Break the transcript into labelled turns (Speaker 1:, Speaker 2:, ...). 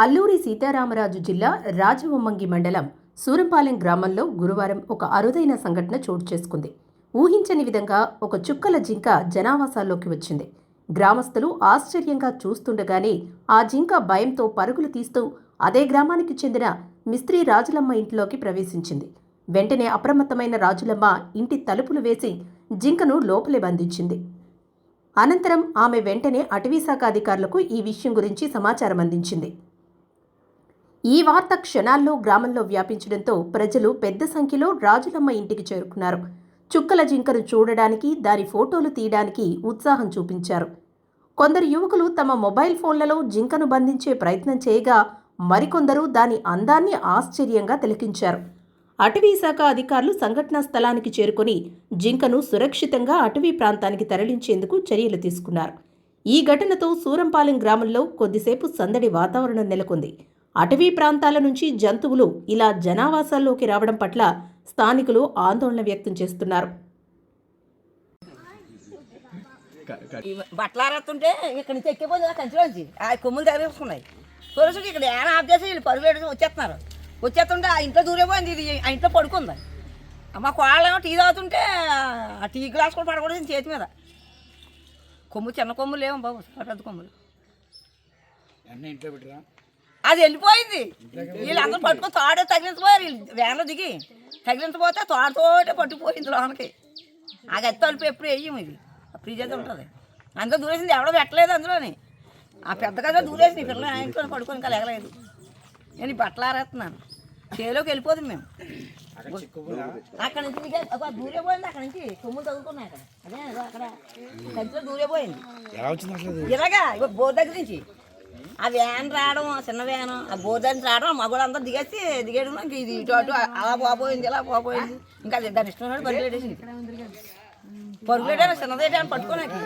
Speaker 1: అల్లూరి సీతారామరాజు జిల్లా రాజవొమ్మంగి మండలం సూరంపాలెం గ్రామంలో గురువారం ఒక అరుదైన సంఘటన చోటు చేసుకుంది. ఊహించని విధంగా ఒక చుక్కల జింక జనావాసాల్లోకి వచ్చింది. గ్రామస్తులు ఆశ్చర్యంగా చూస్తుండగానే ఆ జింక భయంతో పరుగులు తీస్తూ అదే గ్రామానికి చెందిన మిస్త్రీ రాజులమ్మ ఇంట్లోకి ప్రవేశించింది. వెంటనే అప్రమత్తమైన రాజులమ్మ ఇంటి తలుపులు వేసి జింకను లోపలే బంధించింది. అనంతరం ఆమె వెంటనే అటవీశాఖ అధికారులకు ఈ విషయం గురించి సమాచారం అందించింది ఈ వార్త క్షణాల్లో గ్రామంలో వ్యాపించడంతో ప్రజలు పెద్ద సంఖ్యలో రాజులమ్మ ఇంటికి చేరుకున్నారు. చుక్కల జింకను చూడడానికి దాని ఫోటోలు తీయడానికి ఉత్సాహం చూపించారు. కొందరు యువకులు తమ మొబైల్ ఫోన్లలో జింకను బంధించే ప్రయత్నం చేయగా మరికొందరు దాని అందాన్ని ఆశ్చర్యంగా తిలకించారు. అటవీ శాఖ అధికారులు సంఘటనా స్థలానికి చేరుకొని జింకను సురక్షితంగా అటవీ ప్రాంతానికి తరలించేందుకు చర్యలు తీసుకున్నారు. ఈ ఘటనతో సూరంపాలెం గ్రామంలో కొద్దిసేపు సందడి వాతావరణం నెలకొంది. అటవీ ప్రాంతాల నుంచి జంతువులు ఇలా జనావాసాల్లోకి రావడం పట్ల స్థానికులు ఆందోళన వ్యక్తం చేస్తున్నారు.
Speaker 2: ఇక్కడ నుంచి ఆ కంచిలోంచి ఆ కొమ్ములు తగిలిస్తున్నాయి ఇక్కడ ఏమైనా ఆఫ్ చేసి వీళ్ళు పరుగు పెట్టుకుని వచ్చేస్తున్నారు. వచ్చేస్తుంటే ఆ ఇంట్లో దూరేపోయింది ఇది ఆ ఇంట్లో పడుకుంది. మా కోళ్ళేమో టీ తాగుతుంటే ఆ టీ గ్లాస్ కూడా పడకూడదు చేతి మీద. కొమ్ము చిన్న కొమ్ములు లేవు బాబు పెద్ద కొమ్ములు.
Speaker 3: అన్నీ ఇంట్లో పెట్టరా?
Speaker 2: అది వెళ్ళిపోయింది. వీళ్ళందరూ పట్టుకొని తాడే తగిలించబోయారు. వీళ్ళు వ్యాన్లో దిగి తగిలించబోతే తాడుతోటే పట్టుకుపోయింది లోనకి. ఆ గది తలుపు ఎప్పుడు వేయం ఇది. ఆ ఫ్రిడ్జ్ అయితే ఉంటుంది. అందులో దూరేసింది ఎవడో పెట్టలేదు అందులోని. ఆ పెద్ద గదిలో దూరేసింది పిల్లలు ఆ ఇంట్లో పడుకొని ఇంకా లేగలేదు. నేను బట్టలు ఆరేస్తున్నాను. చేలోకి వెళ్ళిపోతుంది మేము.
Speaker 3: అక్కడ
Speaker 2: నుంచి దూరే పోయింది అక్కడ నుంచి. కొమ్ములు తగులుకున్నాయి అక్కడ. అదే అక్కడ. దూరే పోయింది? ఇలాగా బోర్ దగ్గర నుంచి. ఆ వ్యాన్ రావడం ఆ చిన్న వ్యాన్ ఆ బోర్ రావడం నుంచి రావడం అంతా దిగేసి దిగేయడం నాకు ఇది ఇటు అటు అలా పోపోయింది ఇలా పోపోయింది ఇంకా దాని ఇష్టం పరుగులేడేసింది పరుగులేడే చిన్నదేటే అని పట్టుకోనాకి